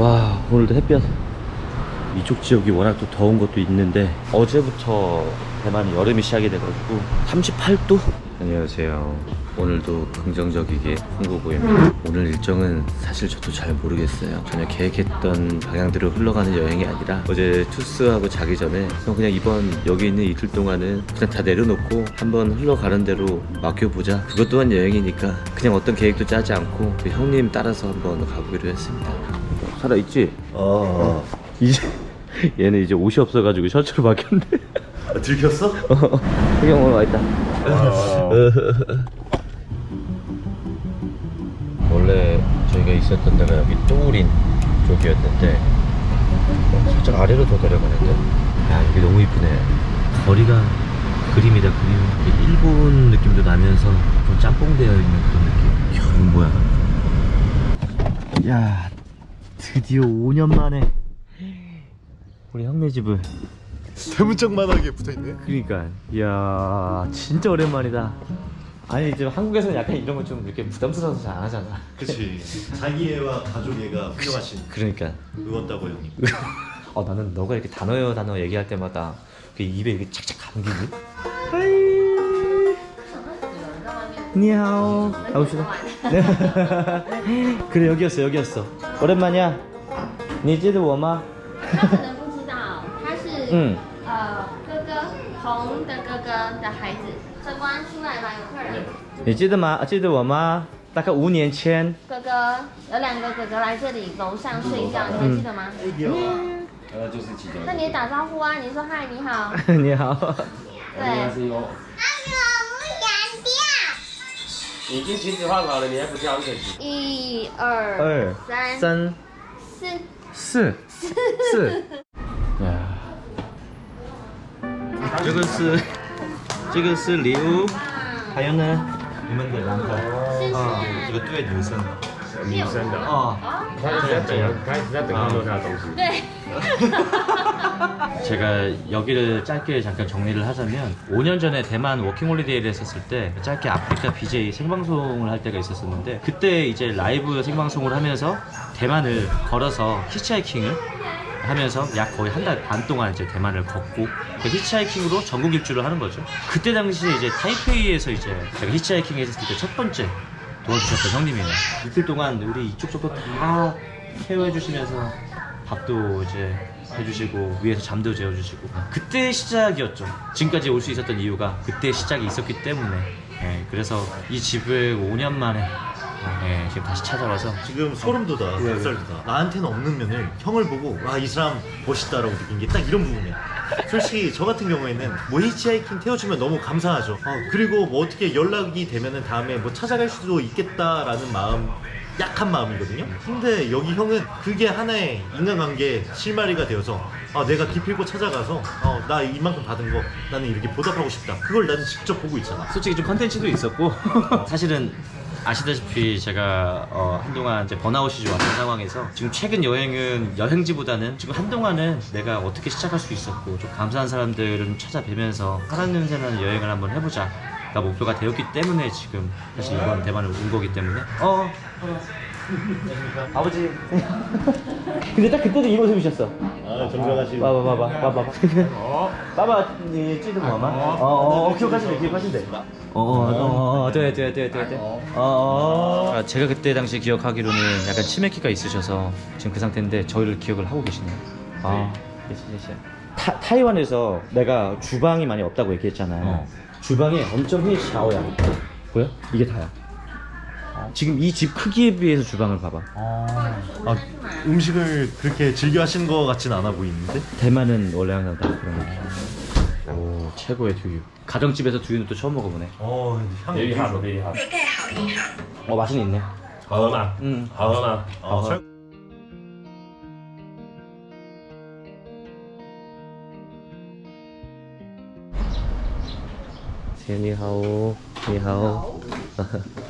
와 오늘도 햇볕. 이쪽 지역이 워낙 또 더운 것도 있는데 어제부터 대만이 여름이 시작이 돼가지고 38도? 안녕하세요. 오늘도 긍정적이게 홍보부입니다. 오늘 일정은 사실 저도 잘 모르겠어요. 전혀 계획했던 방향대로 흘러가는 여행이 아니라 어제 투스하고 자기 전에 형 그냥 이번 여기 있는 이틀 동안은 그냥 다 내려놓고 한번 흘러가는 대로 맡겨보자. 그것 또한 여행이니까 그냥 어떤 계획도 짜지 않고 그 형님 따라서 한번 가보기로 했습니다 살아있지? 어. 이제 얘는 이제 옷이 없어가지고 셔츠로 바뀌었네. 아, 들켰어? 흑영 오늘 와있다. 원래 저희가 있었던 데가 여기 또우린 쪽이었는데 어, 살짝 아래로 더 내려가는데 야 여기 너무 이쁘네. 거리가 그림이다 그림. 일본 느낌도 나면서 좀 짬뽕되어 있는 그런 느낌. 이야 뭐야? 야 드디어 5년 만에 우리 형네 집을 대문짝만하게 붙어있네. 그러니까 이야 진짜 오랜만이다. 아니 지금 한국에서는 약간 이런 거 좀 이렇게 부담스러워서 잘 안 하잖아. 그치. 자기 애와 가족 애가 훌륭하신 그러니까. 의원 따고 형님. 어 나는 너가 이렇게 단어요 단어 얘기할 때마다 그 입에 이렇게 착착 감기니 니하오. 가봅시다. 그래 여기였어 여기였어 我的妈呀，你记得我吗？他可能不知道，他是嗯呃哥哥红的哥哥的孩子，这官出来吧？有客人？你记得吗？记得我吗？大概五年前，哥哥有两个哥哥来这里楼上睡觉，你还记得吗？有、嗯。嗯那就是其中。那你打招呼啊，你说嗨，你好。你好。对。你好。已经裙子换好了，你还不跳，很可惜。一二二三三。四，四。四。呀，这个是这个是礼物，还有呢，你们的两个谢啊，这谢。个对女生女生的，哦。他一直在等，他一直在等看到他的东西。对， 제가 여기를 짧게 잠깐 정리를 하자면 5년 전에 대만 워킹홀리데이를 했었을 때 짧게 아프리카 BJ 생방송을 할 때가 있었었는데 그때 이제 라이브 생방송을 하면서 대만을 걸어서 히치하이킹을 하면서 약 거의 한 달 반 동안 이제 대만을 걷고 그 히치하이킹으로 전국 일주를 하는 거죠. 그때 당시에 이제 타이페이에서 이제 제가 히치하이킹 했을 때 첫 번째 도와주셨던 형님이에요. 이틀 동안 우리 이쪽 저쪽 다 케어해 주시면서 밥도 이제 해주시고 위에서 잠도 재워주시고. 그때 시작이었죠. 지금까지 올 수 있었던 이유가 그때 시작이 있었기 때문에. 예, 그래서 이 집을 5년 만에 예, 지금 다시 찾아와서. 지금 소름 돋아. 닭살 돋아. 나한테는 없는 면을 형을 보고 와 이 사람 멋있다라고 느낀 게 딱 이런 부분이야 솔직히 저 같은 경우에는 뭐 히치하이킹 태워주면 너무 감사하죠. 아, 그리고 뭐 어떻게 연락이 되면은 다음에 뭐 찾아갈 수도 있겠다라는 마음 약한 마음이거든요. 근데 여기 형은 그게 하나의 인간관계 실마리가 되어서 아, 내가 기필코 찾아가서 어, 나 이만큼 받은 거 나는 이렇게 보답하고 싶다. 그걸 나는 직접 보고 있잖아. 솔직히 좀 컨텐츠도 있었고. 사실은 아시다시피 제가 어, 한동안 이제 번아웃이 좀 왔던 상황에서 지금 최근 여행은 여행지보다는 지금 한동안은 내가 어떻게 시작할 수 있었고 좀 감사한 사람들을 좀 찾아뵈면서 사람 냄새나는 여행을 한번 해보자 가 목표가 되었기 때문에 지금 사실 이번 대만을 온 거기 때문에. 어 아버지. 근데 딱 그때도 이 모습이셨어. 아, 정정하시고. 봐봐, 봐봐, 봐봐. 봐봐, 이 찌든 뭐마. 어, 기억하시네, 기억하신대. 어, 어, 어, 어, 어, 어, 돼, 돼. 어, 어. 아, 제가 그때 당시 기억하기로는 약간 치매기가 있으셔서 지금 그 상태인데 저희를 기억을 하고 계시네요. 아, 예시예시. 타, 타이완에서 내가 주방이 많이 없다고 얘기했잖아요. 주방에 엄청 흔히 샤워야. 보여? 이게 다야. 지금 이 집 크기에 비해서 주방을 봐봐 아, 음식을 그렇게 즐겨 하시는 것 같진 않아 보이는데? 대만은 원래 항상 다 그런 거. 오 최고의 두유. 가정집에서 두유는 또 처음 먹어보네. 어, 향이 美 되게 好 좋아. 美好， 어 맛은 있네. 好喝吗？ 음. 好喝吗？ 어, 설... 니하오, 니하오.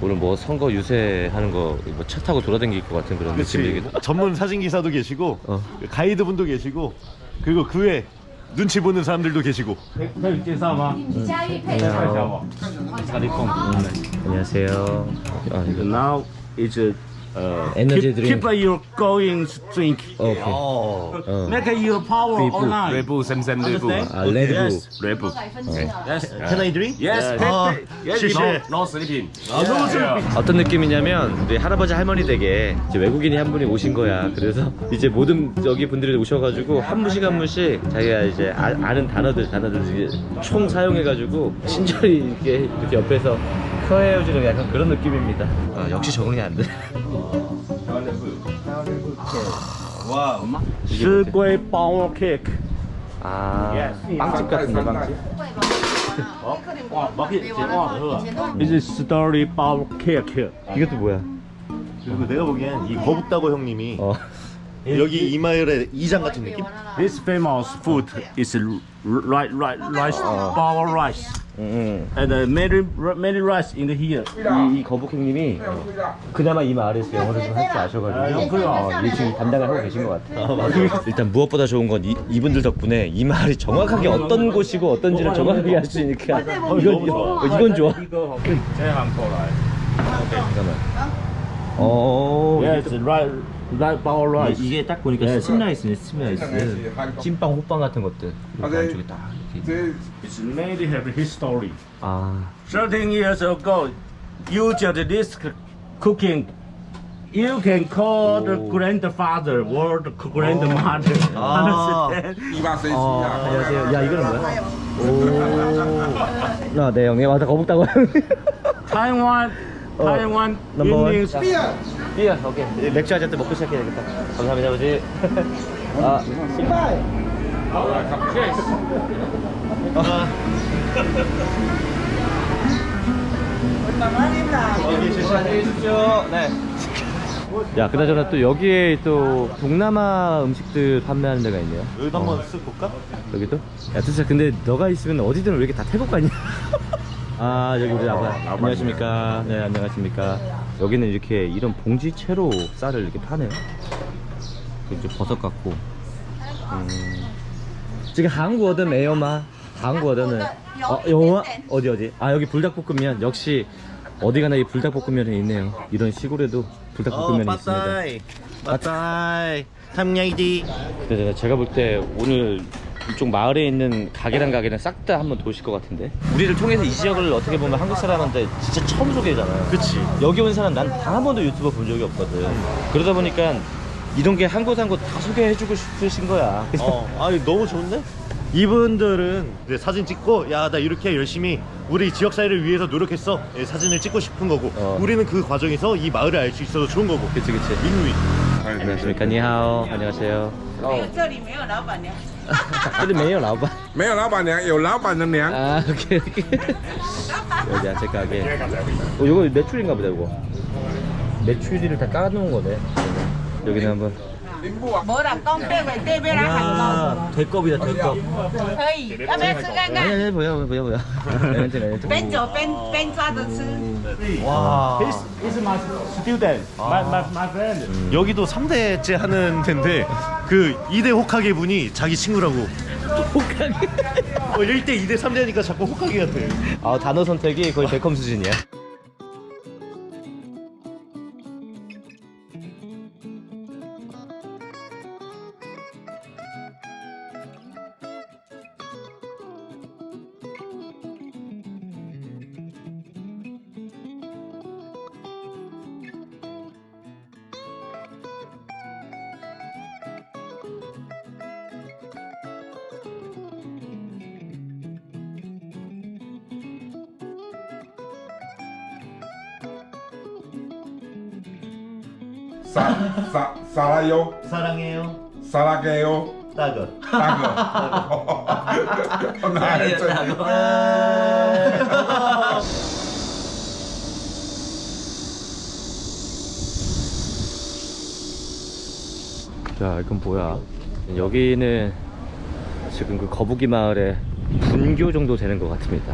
오늘 뭐 선거 유세하는 거뭐차 타고 돌아다닐 것 같은 그런 느낌이기도 전문 사진 기사도 계시고 어. 가이드 분도 계시고 그리고 그 외 눈치 보는 사람들도 계시고. 안녕하세요. 아, 이거. Now is a uh, energy Keep, drink. keep uh, your going drink. Okay. Oh. Make your power online. 레브 샘샘 레브 아, 레드 Yes. 레브 Yes. Can I drink? Yes. Ah, 아, 실실. No sleeping. 어떤 느낌이냐면 우리 할아버지 할머니 댁에 이제 외국인이 한 분이 오신 거야. 그래서 이제 모든 여기 분들이 오셔가지고 한 분씩 한 분씩 자기가 이제 아, 는 단어들 단어들 이제 총 사용해가지고 친절히 이렇게 이렇게 옆에서 커해주는 약간 그런 느낌입니다. 아, 역시 적응이 안 돼. Sugoi power cake. 아 빵집 같은데 빵집? This is story power cake. 이것도 뭐야? 그리고 내가 보기엔 이 거북다고 형님이 어. 여기 이마을의 이장 같은 느낌? This famous food is right, right, rice, power rice, 응, and uh, many, many rice in here. 응. 이, 이 거북행님이 그나마 이 마을에서 영어를 좀 할 줄 아셔가지고 어, 이 지금 담당을 하고 계신 것 같아요. 일단 무엇보다 좋은 건 이, 이분들 덕분에 이 마을이 정확하게 어떤 곳이고 어떤지를 정확하게 알 수 있으니까 이건, 이건, 이건 좋아. 잠깐만. 어, Yes, right, right power 이- rice. 이게 딱 보니까 네. 스팀 라이스네, 스팀 라이스. 찐빵, 호빵 같은 것들. 이렇게 아, 네. 안쪽에 딱 이렇게.这 It's made have history. 아, 13 years ago, you just this c- cooking. You can call the grandfather or the grandmother. 아. Understand? 一八 C 七 어, 啊。 안녕하세요. 야, 이거는 뭐야? 오. 아, 네, 형님. 와서 거북다고 형님. Taiwan, 어, Taiwan number one. Indians. 삐 야, 오케이. 이제 맥주 한잔 또 먹고 시작해야겠다. 감사합니다, 아버지. 아, 안녕히 계십시오. 네. 야, 그나저나 또 여기에 또 동남아 음식들 판매하는 데가 있네요. 여기도 한번 쓱 볼까? 여기도? 야, 진짜 근데 너가 있으면 어디든 왜 이렇게 다 태국 가냐? 아, 여기 우리 아빠. 안녕하십니까. 네, 안녕하십니까. 여기는 이렇게 이런 봉지채로 쌀을 이렇게 파네요. 이제 버섯 같고. 음. 지금 한국어든 매요마. 한국어든은 어, 영어? 어디 어디? 아, 여기 불닭볶음면. 역시 어디 가나 이 불닭볶음면이 있네요. 이런 시골에도 불닭볶음면이 있습니다. 빠따이 빠따이 탐냥이디 근데 제가 볼 때 오늘 이쪽 마을에 있는 가게랑 가게는 싹 다 한번 도실 것 같은데 우리를 통해서 이 지역을 어떻게 보면 한국 사람한테 진짜 처음 소개잖아요 그치 여기 온 사람 난 단 한 번도 유튜버 본 적이 없거든 그러다 보니까 이런 게 한 곳 한 곳 다 소개해주고 싶으신 거야 어, 아니 너무 좋은데? 이분들은 이제 사진 찍고 야 나 이렇게 열심히 우리 지역 사회를 위해서 노력했어 예, 사진을 찍고 싶은 거고 어. 우리는 그 과정에서 이 마을을 알 수 있어서 좋은 거고 그치 그치 인위 哎， 안녕하십니까 니하오 안녕하세요 这里没有老板娘。 근데 매요 라오바 没有老板娘，有老板的娘。 아 오케이 오케이 여기 야채 가게 어 이거 메추리인가 보다 이거 메추리를 다 까놓은 거네 여기는 한번 뭐라 똥배고 떼배라 하는 거. 야, 대껍이다, 대껍. 어이, 왜 쓰간가? 예, 네, 네, 보여, 보여, 보여. 뺀줘, 뺀, 뺀줘도 쓰. 와. He's, he's my student, 아. my, my, my friend. 음. 여기도 3대째 하는 텐데 그 2대 호카게 분이 자기 친구라고 호카게? 어, 1대, 2대, 3대니까 자꾸 호카게 같아 아, 단어 선택이 거의 아. 베컴 수준이야. 沙沙沙拉油， 사랑해요 沙拉给油， 따거 大哥。哪里这里？ 아 야 이건 뭐야 여기는 지금 그 거북이 마을의 분교 정도 되는 것 같습니다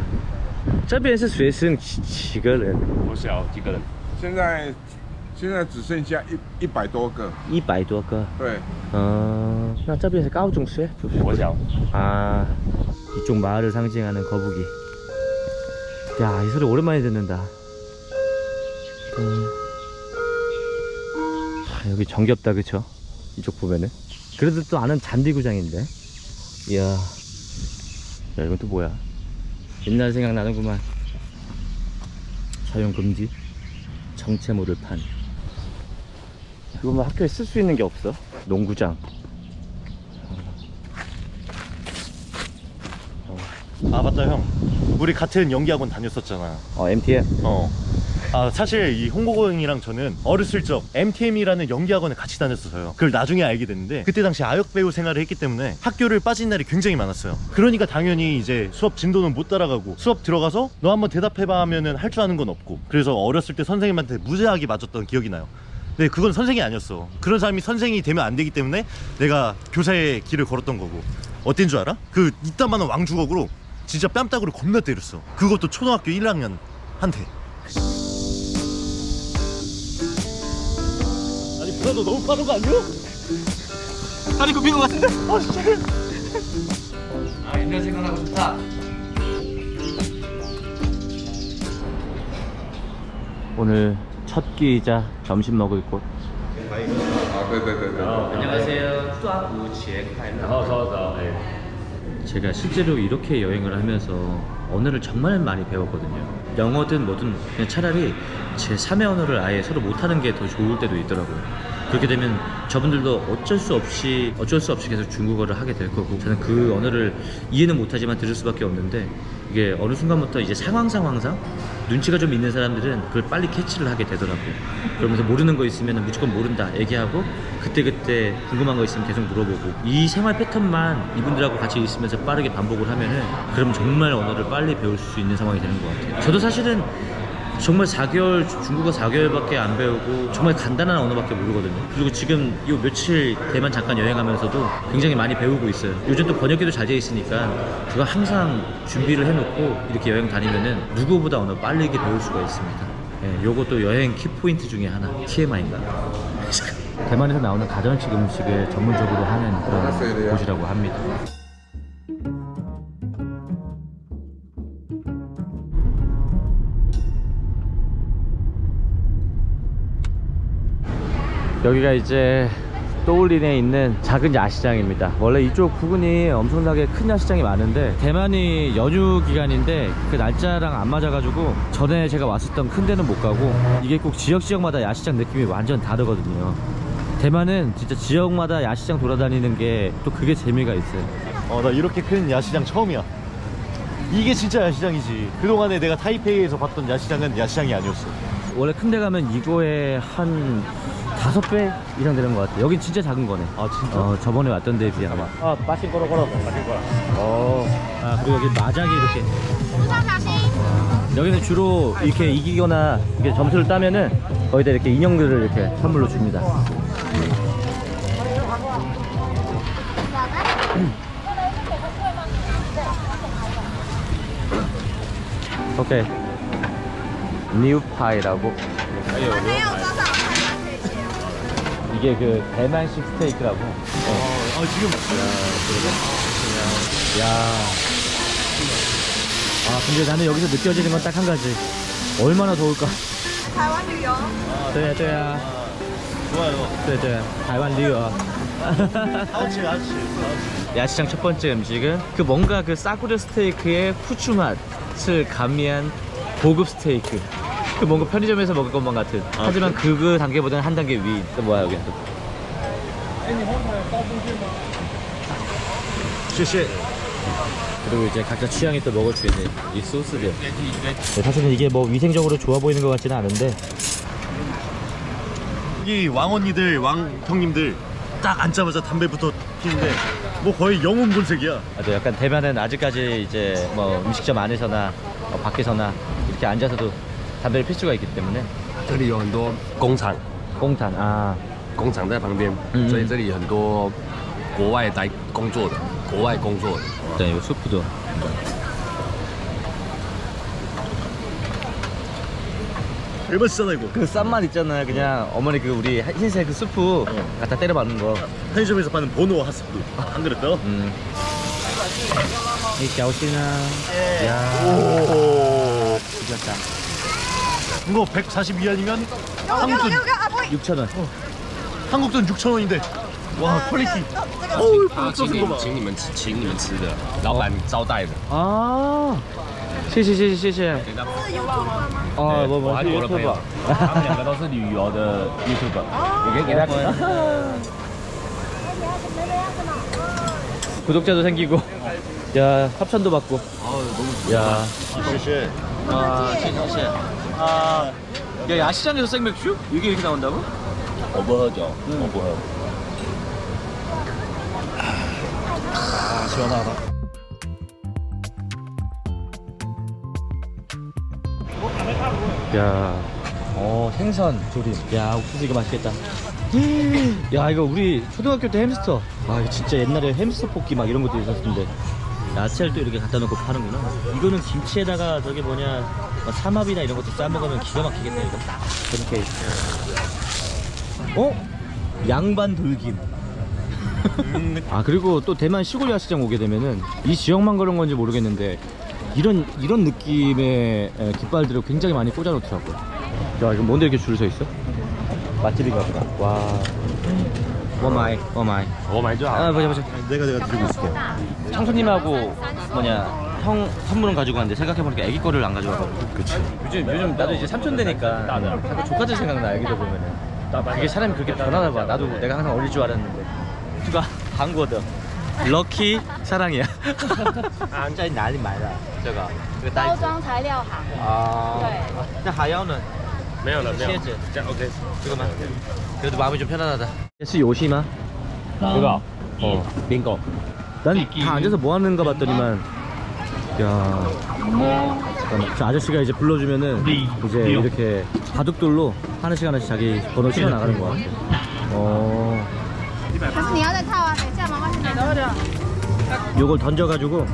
这边是学生几几个人我小几个人？现在 现在只剩下一一百多个，一百多个对，嗯那这边是高中生我小。 아 이쪽 마을을 상징하는 거북이 야 이 소리 오랜만에 듣는다 음. 아, 여기 정겹다 그쵸 이쪽 보면은 그래도 또 아는 잔디구장인데 이야 야 이건 또 뭐야 옛날 생각나는구만 사용 금지 정체모를 판 이거 뭐 학교에 쓸 수 있는 게 없어. 농구장. 아 맞다 형. 우리 같은 연기학원 다녔었잖아. 어 MTM 어. 아 사실 이 홍보고 형이랑 저는 어렸을 적 MTM이라는 연기학원에 같이 다녔었어요. 그걸 나중에 알게 됐는데 그때 당시 아역 배우 생활을 했기 때문에 학교를 빠진 날이 굉장히 많았어요. 그러니까 당연히 이제 수업 진도는 못 따라가고 수업 들어가서 너 한번 대답해봐 하면은 할 줄 아는 건 없고 그래서 어렸을 때 선생님한테 무지하게 맞았던 기억이 나요 근데 그건 선생이 아니었어 그런 사람이 선생이 되면 안 되기 때문에 내가 교사의 길을 걸었던 거고 어땠 줄 알아? 그 이따만한 왕주걱으로 진짜 뺨따구를 겁나 때렸어 그것도 초등학교 1학년 한테 아니 브라도 너무 빠른 거 아니야? 다리 굽힌 거 같은데? 아 진짜 아 옛날 생각나고 좋다 오늘 첫 끼이자 점심 먹을 곳 啊，对对对对。 안녕하세요 뚜아구치의 然后稍早，哎， 제가 실제로 이렇게 여행을 하면서 언어를 정말 많이 배웠거든요 영어든 뭐든 그냥 차라리 제 3의 언어를 아예 서로 못하는 게 더 좋을 때도 있더라고요 그렇게 되면 저분들도 어쩔 수 없이 어쩔 수 없이 계속 중국어를 하게 될 거고 저는 그 언어를 이해는 못하지만 들을 수밖에 없는데 이게 어느 순간부터 이제 상황 상황상 눈치가 좀 있는 사람들은 그걸 빨리 캐치를 하게 되더라고요 그러면서 모르는 거 있으면 무조건 모른다 얘기하고 그때 그때 궁금한 거 있으면 계속 물어보고. 이 생활 패턴만 이분들하고 같이 있으면서 빠르게 반복을 하면은 그러면 정말 언어를 빨리 배울 수 있는 상황이 되는 것 같아요. 저도 사실은 정말 4개월 중국어 4개월밖에 안 배우고 정말 간단한 언어밖에 모르거든요. 그리고 지금 이 며칠 대만 잠깐 여행하면서도 굉장히 많이 배우고 있어요. 요즘 또 번역기도 잘 돼 있으니까 그거 항상 준비를 해놓고 이렇게 여행 다니면은 누구보다 언어 빠르게 배울 수가 있습니다. 예, 요것도 여행 키포인트 중에 하나 TMI인가? 대만에서 나오는 가정식 음식을 전문적으로 하는 그런 곳이라고 합니다. 여기가 이제 또울린에 있는 작은 야시장입니다. 원래 이쪽 부근이 엄청나게 큰 야시장이 많은데 대만이 연휴 기간인데 그 날짜랑 안 맞아가지고 전에 제가 왔었던 큰 데는 못 가고 이게 꼭 지역 지역마다 야시장 느낌이 완전 다르거든요. 대만은 진짜 지역마다 야시장 돌아다니는 게 또 그게 재미가 있어요. 어 나 이렇게 큰 야시장 처음이야 이게 진짜 야시장이지 그동안에 내가 타이페이에서 봤던 야시장은 야시장이 아니었어 원래 큰 데 가면 이거에 한 다섯 배 이상 되는 것 같아요. 여긴 진짜 작은 거네. 아 진짜? 어 저번에 왔던 데에 비하면. 아 빠신 거로 걸어 빠신 거라 어 아 그리고 여기 마작이 이렇게. 여기는 주로 이렇게 이기거나 이렇게 점수를 따면은 거기다 이렇게 인형들을 이렇게 선물로 줍니다. 오케이. 뉴파이라고. 이 게 그 대만식 스테이크라고 아 지금 야. 아, 근데 나는 여기서 느껴지는 건 딱 한 가지. 얼마나 더울까?台湾旅游。对对啊， 좋아요 对对，台湾旅游。 하우치 하우치 야시장 첫 번째 음식은 그 뭔가 그 싸구려 스테이크의 후추 맛을 가미한 고급 스테이크. 그 뭔가 편의점에서 먹을 것만 같은. 하지만 그, 그 단계보다는 한 단계 위. 또 뭐야 여기 또. 谢谢 그리고 이제 각자 취향에 또 먹을 수 있는 이 소스들. 네, 사실은 이게 뭐 위생적으로 좋아 보이는 것 같지는 않은데 이 왕언니들 왕 형님들 딱 앉자마자 담배부터 피는데 뭐 거의 영웅 본색이야 맞아 약간 대만은 아직까지 이제 뭐 음식점 안에서나 어, 밖에서나 이렇게 앉아서도 담배를 필 수가 있기 때문에 这里有很多工厂， 꽁탄 아 工厂在旁边，嗯所以这里很多国外来工作的，国外工作的。 일단 이거 수프도 대박이잖아 이거 그 싼 맛 있잖아요 그냥 어머니 그 우리 흰색 그 수프 갖다 때려 받는 거 편의점에서 파는 번호 핫스프 안 그랬어? 음. 이 갸오씨나 야 오 죽였다 이거 142원이면 한국 돈 6,000원 한국 돈 6,000원인데 와 퀄리티 어우 啊，请你们，请你们吃，请你们吃的，老板招待的。 아, 谢谢谢谢谢谢。哦，我我我是韩国的朋 YouTube 友。，他们两个都是旅游的 YouTube，你可以给他吃。 구독자도 생기고, 야 합천도 받고. 야, 谢谢 아, 谢谢谢. 아, 야, 야시장에서 생맥주? 이게 이렇게 나온다고? 어버하죠. 응. 어버하고. 아, 시원하다. 야, 어 생선 조림. 야 옥수수 이거 맛있겠다. 야 이거 우리 초등학교 때 햄스터. 아 이거 진짜 옛날에 햄스터 뽑기 막 이런 것도 있었는데. 야채를 또 이렇게 갖다 놓고 파는구나. 이거는 김치에다가 저기 뭐냐 뭐 삼합이나 이런 것도 싸 먹으면 기가 막히겠네 이거. 이렇게. 어? 양반 돌김. 아 그리고 또 대만 시골 야시장 오게 되면은 이 지역만 그런 건지 모르겠는데 이런 이런 느낌의 에, 깃발들을 굉장히 많이 꽂아놓더라고. 야 이거 뭔데 이렇게 줄 서 있어? 맛집인가 보다. 와. 워마이 워마이. 我买就好。 아 보자 보자. 내가 내가 들고 있을게 청소님하고 뭐냐 형 선물은 가지고 왔는데 생각해보니까 애기 거를 안 가져와가지고. 그치. 요즘 요즘 나도 이제 삼촌 되니까 자꾸 조카들 생각나 애기들 보면은. 그게 사람이 그렇게 변하나 봐. 나도 내가 항상 어릴 줄 알았는데. 누가 한국어 럭키 사랑이야. 아, 진짜 난리 말라. 저거. 包装材料行。 아. 나 하야는 没有了，没有蝎子。这样 OK。 잠깐만. 그래도 마음이 좀 편안하다. 是游戏吗? 이거 어. 빙고. 난 다 앉아서 뭐 하는가 봤더니만 야 잠깐만 저 아저씨가 이제 불러주면은 이제 이렇게 바둑돌로 하나씩 하나씩 자기 번호 치고 나가는 거 같아 어 可是你要再套啊，等一下妈妈先拿。 요걸 던져가지고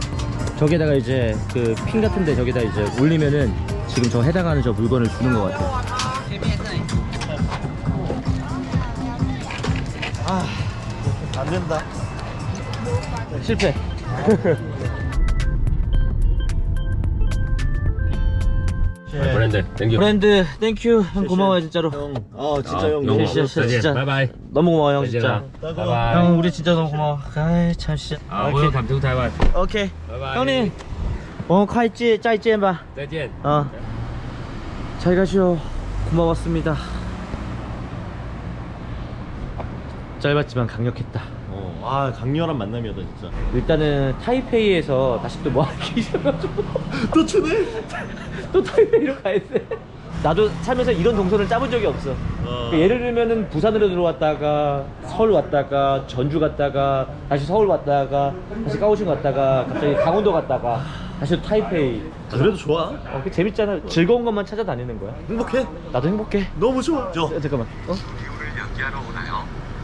저기다가 이제 그 핀 같은데 저기다 이제 올리면은 지금 저 해당하는 저 물건을 주는 것 같아 안 된다 실패 브랜드, 땡큐. 브랜드 땡큐 형 고마워요 진짜로 형아 진짜 형용 너무 진짜, 진짜, 진짜. 바이바이. 너무 고마워 형 진짜 바이바이. 형 우리 진짜 너무 고마워 아이 참 진짜 아, welcome to Taiwan. 오케이 바이바이. 형님 어 칼찌 짜이찌 봐再见. 어. 잘 가시오. 고마웠습니다. 짧았지만 강력했다. 어, 아 강렬한 만남이었다 진짜 일단은 타이페이에서 다시 또 뭐 하기 있어가지고 또 추네 또 타이페이로 가야 돼. 나도 살면서 이런 동선을 짜본 적이 없어. 어. 그 예를 들면은 부산으로 들어왔다가 서울 왔다가 전주 갔다가 다시 서울 왔다가 다시 까오신 갔다가 갑자기 강원도 갔다가 다시 또 타이페이. 아, 그래도 좋아 어, 그 재밌잖아. 즐거운 것만 찾아다니는 거야. 행복해 나도 행복해. 너무 좋아 저 어, 잠깐만. 어?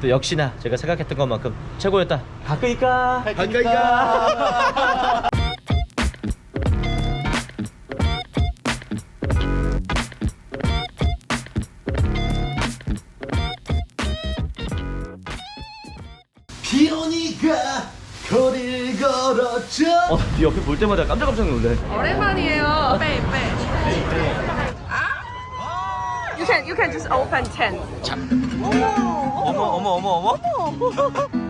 또 역시나 제가 생각했던 것만큼 최고였다. 가까이까. 가까이까. 비 오니까 거리를 걸었죠 어, 네 옆에 볼 때마다 깜짝깜짝 놀래. 오랜만이에요. 빼, 빼. You can you can just open ten. 어머, 어머, 어머, 어머.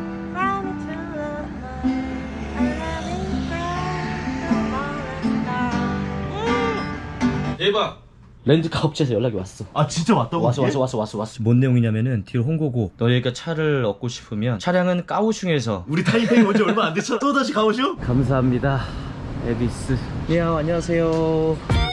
대박. 렌즈카 업체에서 연락이 왔어. 아 진짜 왔다고? 왔어? 왔어 왔어 왔어 왔어. 뭔 내용이냐면은 뒤로 홍보고 너희가 차를 얻고 싶으면 차량은 까오슝에서 우리 타이페이 온지 얼마 안 됐잖아 또 다시 가오쇼? 감사합니다. 에비스. 예 안녕하세요.